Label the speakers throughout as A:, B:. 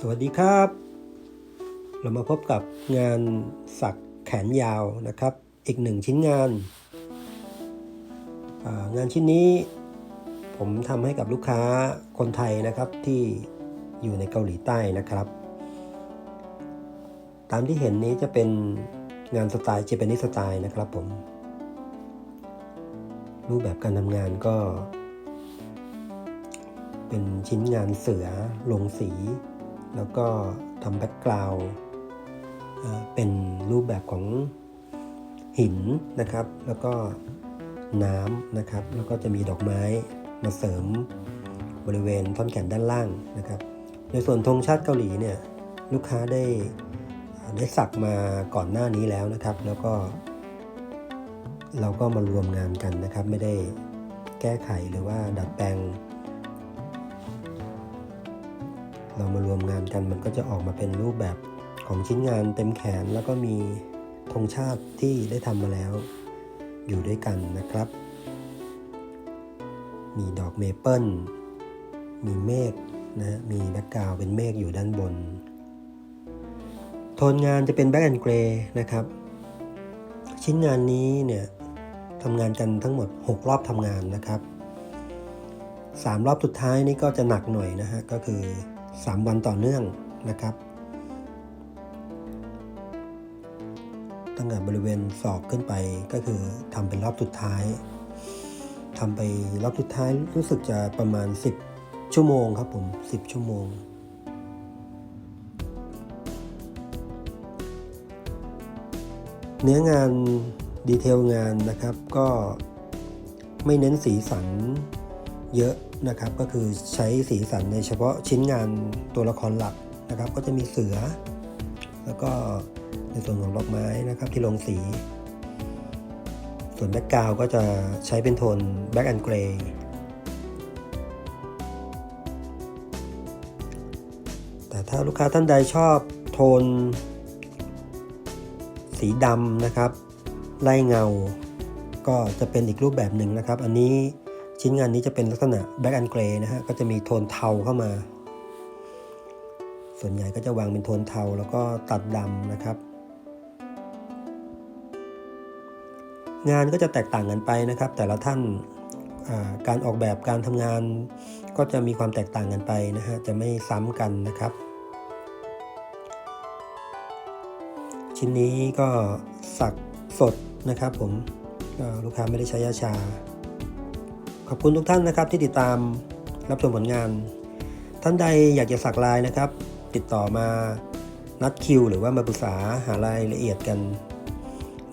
A: สวัสดีครับ เรามาพบกับงานสักแขนยาวนะครับ อีกหนึ่งชิ้นงานางานชิ้นนี้ผมทำให้กับลูกค้าคนไทยนะครับที่อยู่ในเกาหลีใต้นะครับ ตามที่เห็นนี้จะเป็นงานสไตล์เจแปนิสสไตล์นะครับผม รูปแบบการทำงานก็ เป็นชิ้นงานเสือลงสี แล้วก็ทำแบ็กกราวด์เป็นรูปแบบของหินนะครับ แล้วก็น้ำนะครับ แล้วก็จะมีดอกไม้มาเสริมบริเวณท่อนแขนด้านล่างนะครับ ในส่วนธงชาติเกาหลีเนี่ยลูกค้าได้ได้สักมาก่อนหน้านี้แล้วนะครับ แล้วก็ เราก็มารวมงานกันนะครับ ไม่ได้แก้ไขหรือว่าดัดแปลง เรามารวมงานกันมันก็จะออกมาเป็นรูปแบบของชิ้นงานเต็มแขน แล้วก็มีธงชาติที่ได้ทำมาแล้ว อยู่ด้วยกันนะครับ มีดอกเมเปิลมีเมฆนะมีแบ็กกราวเป็นเมฆอยู่ด้านบน โทนงานจะเป็นแบ็กแอนด์เกรย์นะครับ ชิ้นงานนี้เนี่ยทำงานกันทั้งหมด 6 รอบทำงานนะครับ 3 รอบสุดท้ายนี่ก็จะหนักหน่อยนะฮะก็คือ 3 วันต่อเนื่องนะครับ ตั้งแต่บริเวณศอกขึ้นไปก็คือทำเป็นรอบสุดท้ายทำไปรอบสุดท้ายรู้สึกจะประมาณ 10 ชั่วโมงครับผม 10 ชั่วโมง เนื้องานดีเทลงานนะครับก็ไม่เน้นสีสัน เยอะนะครับ ก็คือใช้สีสันในเฉพาะชิ้นงานตัวละครหลักนะครับ ก็จะมีเสือ แล้วก็ในส่วนของดอกไม้นะครับที่ลงสี ส่วนแบ็กกราวก็จะใช้เป็นโทนแบ็กแอนด์เกรย์แต่ถ้าลูกค้าท่านใดชอบโทน สีดำนะครับ ไล่เงา ก็จะเป็นอีกรูปแบบหนึ่งนะครับ อันนี้ ชิ้นงานนี้จะเป็นลักษณะแบ็กแอนด์เกรย์นะฮะก็จะมีโทนเทาเข้ามา ส่วนใหญ่ก็จะวางเป็นโทนเทาแล้วก็ตัดดำนะครับ งานก็จะแตกต่างกันไปนะครับ แต่ละท่านาการออกแบบการทำงานก็จะมีความแตกต่างกันไปนะฮะจะไม่ซ้ำกันนะครับ ชิ้นนี้ก็สักสดนะครับผมลูกค้าไม่ได้ใช้ยาชา อบคุณทุกท่านนะครับที่ติดตามรับชมผลงาน ท่านใดอยากจะสักลายนะครับ ติดต่อมานัดคิว หรือว่ามาปรึกษาหารายละเอียดกัน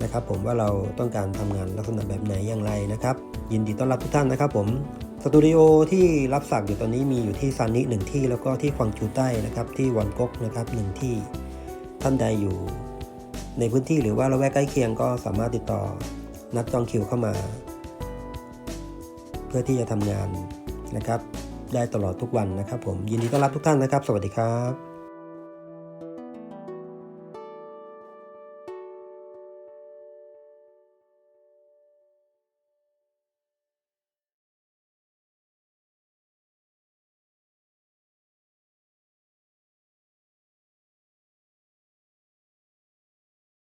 A: นะครับผมว่าเราต้องการทำงานลักษณะแบบไหนอย่างไรนะครับ ยินดีต้อนรับทุกท่านนะครับผมสตูดิโอที่รับสักอยู่ตอนนี้มีอยู่ที่ซานิหนึ่งที่แล้วก็ที่ควางจูใต้นะครับที่วันก๊กนะครับหนึ่งที่ท่านใดอยู่ ในพื้นที่หรือว่าละแวกใกล้เคียงก็สามารถติดต่อนัดจองคิวเข้ามา พื่อที่จะทำงานนะครับ ได้ตลอดทุกวันนะครับ ผมยินดีต้อนรับทุกท่านนะครับ สวัสดีครับ